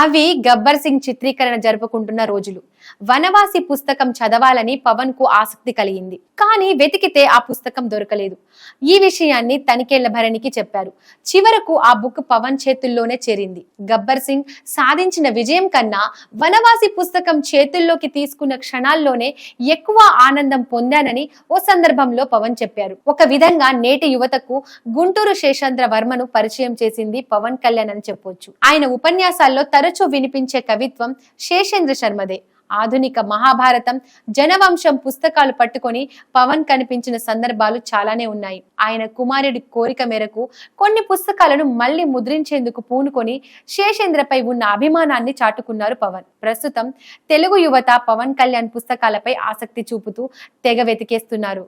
అవి గబ్బర్ సింగ్ చిత్రీకరణ జరుపుకుంటున్న రోజులు. వనవాసి పుస్తకం చదవాలని పవన్కు ఆసక్తి కలిగింది. కానీ వెతికితే ఆ పుస్తకం దొరకలేదు. ఈ విషయాన్ని తనికేళ్ళ భరణికి చెప్పారు. చివరకు ఆ బుక్ పవన్ చేతుల్లోనే చేరింది. గబ్బర్ సింగ్ సాధించిన విజయం కన్నా వనవాసి పుస్తకం చేతుల్లోకి తీసుకున్న క్షణాల్లోనే ఎక్కువ ఆనందం పొందానని ఓ సందర్భంలో పవన్ చెప్పారు. ఒక విధంగా నేటి యువతకు గుంటూరు శేషాంద్ర వర్మను పరిచయం చేసింది పవన్ కళ్యాణ్ అని చెప్పొచ్చు. ఆయన ఉపన్యాసాల్లో తరచూ వినిపించే కవిత్వం శేషేంద్ర శర్మదే. ఆధునిక మహాభారతం జనవంశం పుస్తకాలు పట్టుకొని పవన్ కనిపించిన సందర్భాలు చాలానే ఉన్నాయి. ఆయన కుమారుడి కోరిక మేరకు కొన్ని పుస్తకాలను మళ్ళీ ముద్రించేందుకు పూనుకొని శేషేంద్రపై ఉన్న అభిమానాన్ని చాటుకున్నారు పవన్. ప్రస్తుతం తెలుగు యువత పవన్ కళ్యాణ్ పుస్తకాలపై ఆసక్తి చూపుతూ తెగ వెతికేస్తున్నారు.